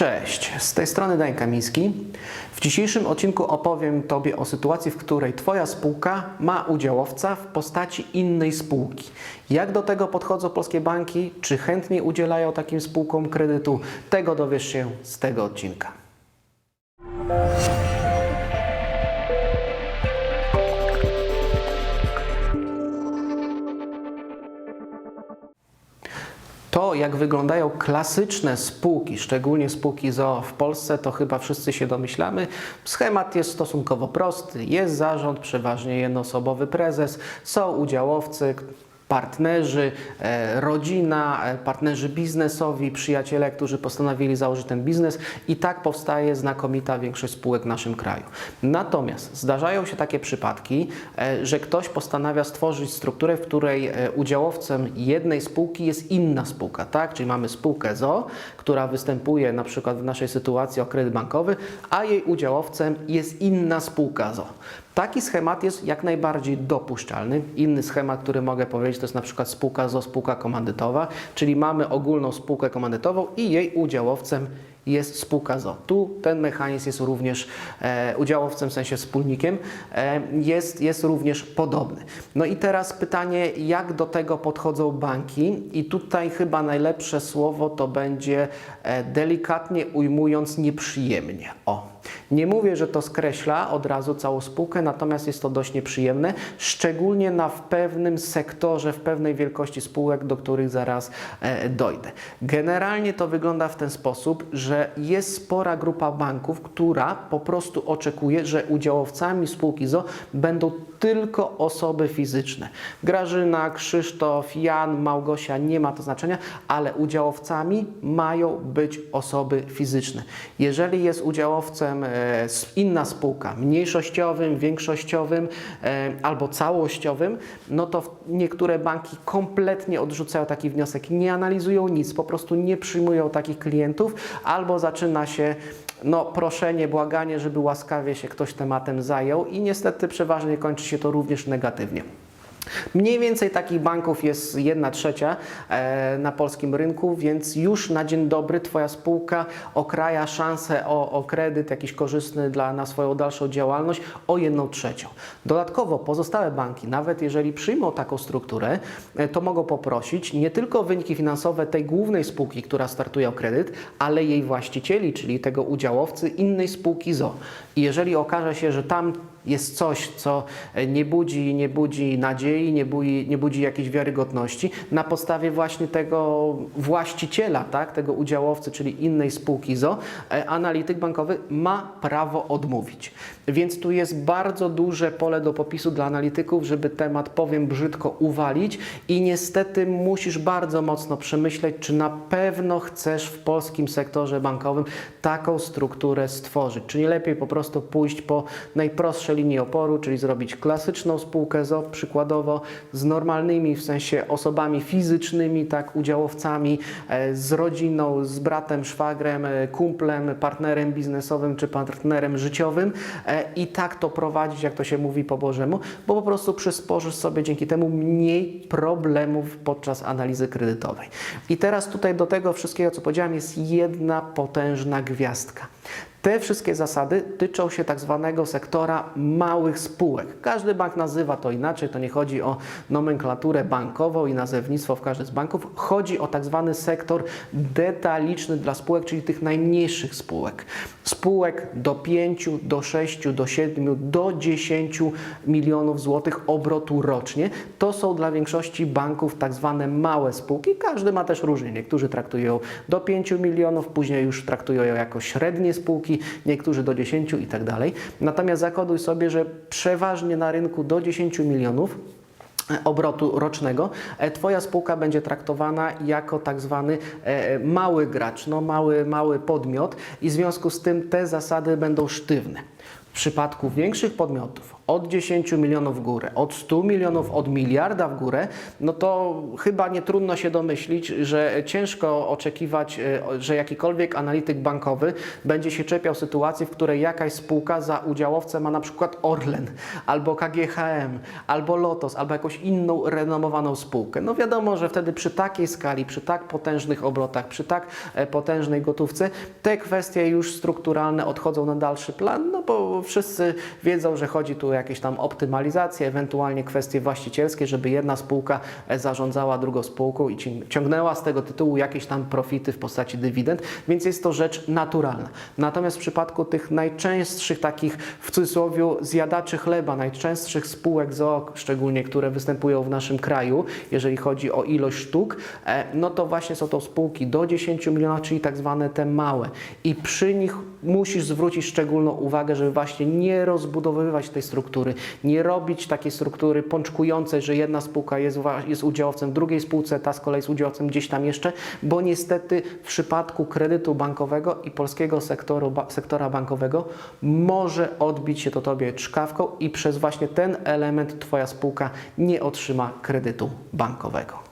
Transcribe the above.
Cześć, z tej strony Dan Kamiński. W dzisiejszym odcinku opowiem Tobie o sytuacji, w której Twoja spółka ma udziałowca w postaci innej spółki. Jak do tego podchodzą polskie banki? Czy chętnie udzielają takim spółkom kredytu? Tego dowiesz się z tego odcinka. To, jak wyglądają klasyczne spółki, szczególnie spółki ZOO w Polsce, to chyba wszyscy się domyślamy. Schemat jest stosunkowo prosty. Jest zarząd, przeważnie jednoosobowy prezes, są udziałowcy, partnerzy, e, rodzina, e, partnerzy biznesowi, przyjaciele, którzy postanowili założyć ten biznes i tak powstaje znakomita większość spółek w naszym kraju. Natomiast zdarzają się takie przypadki, e, że ktoś postanawia stworzyć strukturę, w której udziałowcem jednej spółki jest inna spółka, tak? Czyli mamy spółkę ZO, która występuje na przykład w naszej sytuacji o kredyt bankowy, a jej udziałowcem jest inna spółka ZO. Taki schemat jest jak najbardziej dopuszczalny. Inny schemat, który mogę powiedzieć, to jest na przykład spółka ZO, spółka komandytowa, czyli mamy ogólną spółkę komandytową i jej udziałowcem jest spółka ZO. Tu ten mechanizm jest również e, udziałowcem, w sensie wspólnikiem, e, jest, jest również podobny. No i teraz pytanie, jak do tego podchodzą banki? I tutaj chyba najlepsze słowo to będzie e, delikatnie ujmując nieprzyjemnie. O. Nie mówię, że to skreśla od razu całą spółkę, natomiast jest to dość nieprzyjemne, szczególnie na w pewnym sektorze, w pewnej wielkości spółek, do których zaraz e, dojdę. Generalnie to wygląda w ten sposób, że jest spora grupa banków, która po prostu oczekuje, że udziałowcami spółki ZO będą tylko osoby fizyczne. Grażyna, Krzysztof, Jan, Małgosia, nie ma to znaczenia, ale udziałowcami mają być osoby fizyczne. Jeżeli jest udziałowcem e, inna spółka, mniejszościowym, większościowym e, albo całościowym, no to niektóre banki kompletnie odrzucają taki wniosek, nie analizują nic, po prostu nie przyjmują takich klientów, albo zaczyna się no, proszenie, błaganie, żeby łaskawie się ktoś tematem zajął i niestety przeważnie kończy się to również negatywnie. Mniej więcej takich banków jest jedna trzecia e, na polskim rynku, więc już na dzień dobry Twoja spółka okraja szansę o, o kredyt jakiś korzystny dla, na swoją dalszą działalność o jedną trzecią. Dodatkowo pozostałe banki, nawet jeżeli przyjmą taką strukturę, e, to mogą poprosić nie tylko wyniki finansowe tej głównej spółki, która startuje o kredyt, ale jej właścicieli, czyli tego udziałowcy innej spółki ZO. I jeżeli okaże się, że tam jest coś, co e, nie budzi, nie budzi nadziei, nie budzi, nie budzi jakiejś wiarygodności, na podstawie właśnie tego właściciela, tak, tego udziałowcy, czyli innej spółki ZO, e, analityk bankowy ma prawo odmówić. Więc tu jest bardzo duże pole do popisu dla analityków, żeby temat, powiem brzydko, uwalić i niestety musisz bardzo mocno przemyśleć, czy na pewno chcesz w polskim sektorze bankowym taką strukturę stworzyć. Czy nie lepiej po prostu pójść po najprostsze linie oporu, czyli zrobić klasyczną spółkę ZO, przykładowo z normalnymi, w sensie osobami fizycznymi, tak, udziałowcami, e, z rodziną, z bratem, szwagrem, e, kumplem, partnerem biznesowym czy partnerem życiowym e, i tak to prowadzić, jak to się mówi po Bożemu, bo po prostu przysporzysz sobie dzięki temu mniej problemów podczas analizy kredytowej. I teraz tutaj do tego wszystkiego, co powiedziałem, jest jedna potężna gwiazdka. Te wszystkie zasady tyczą się tak zwanego sektora małych spółek. Każdy bank nazywa to inaczej, to nie chodzi o nomenklaturę bankową i nazewnictwo w każdym z banków. Chodzi o tak zwany sektor detaliczny dla spółek, czyli tych najmniejszych spółek. Spółek do 5, do 6, do 7, do 10 milionów złotych obrotu rocznie. To są dla większości banków tak zwane małe spółki. Każdy ma też różnie. Niektórzy traktują do 5 milionów, później już traktują ją jako średnie spółki, niektórzy do 10 i tak dalej. Natomiast zakoduj sobie, że przeważnie na rynku do 10 milionów obrotu rocznego, e, Twoja spółka będzie traktowana jako tak zwany e, mały gracz, no mały, mały podmiot i w związku z tym te zasady będą sztywne. W przypadku większych podmiotów od 10 milionów w górę, od 100 milionów, od miliarda w górę, no to chyba nie trudno się domyślić, że ciężko oczekiwać, e, że jakikolwiek analityk bankowy będzie się czepiał sytuacji, w której jakaś spółka za udziałowcę ma na przykład Orlen, albo KGHM, albo Lotos, albo jakąś inną renomowaną spółkę. No wiadomo, że wtedy przy takiej skali, przy tak potężnych obrotach, przy tak e, potężnej gotówce, te kwestie już strukturalne odchodzą na dalszy plan, no bo wszyscy wiedzą, że chodzi tu o jakieś tam optymalizacje, ewentualnie kwestie właścicielskie, żeby jedna spółka e, zarządzała drugą spółką i cią- ciągnęła z tego tytułu jakieś tam profity w postaci dywidend, więc jest to rzecz naturalna. Natomiast w przypadku tych najczęstszych takich w cudzysłowie zjadaczy chleba, najczęstszych spółek ZOO, szczególnie które występują w naszym kraju, jeżeli chodzi o ilość sztuk, e, no to właśnie są to spółki do 10 milionów, czyli tak zwane te małe. I przy nich musisz zwrócić szczególną uwagę, żeby właśnie nie rozbudowywać tej struktury, nie robić takiej struktury pączkującej, że jedna spółka jest, jest udziałowcem w drugiej spółce, ta z kolei jest udziałowcem gdzieś tam jeszcze, bo niestety w przypadku kredytu bankowego i polskiego sektoru, ba, sektora bankowego może odbić się to tobie czkawką i przez właśnie ten element twoja spółka nie otrzyma kredytu bankowego.